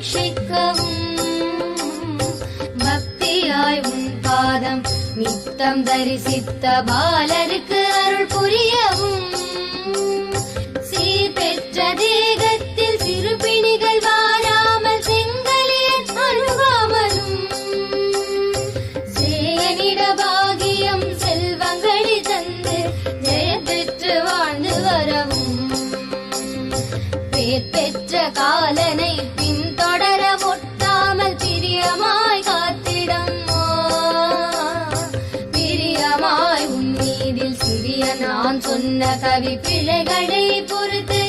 ரட்சிக்கவும் பக்தியாய் உன் பாதம் நித்தம் தரிசித்த பாலருக்கு அருள் புரியவும். சீர்பெற்ற தேகத்தில் சிறுபிணிகள் வாராமல் செங்கலில் அணுகாமலும் பேர் பெற்ற காலனை பின்தொடர ஒட்டாமல் பிரியமாய் காத்திடம்மா. பிரியமாய் உன் மீதில் சிறிய நான் சொன்ன கவி பிழைகளை பொறுத்து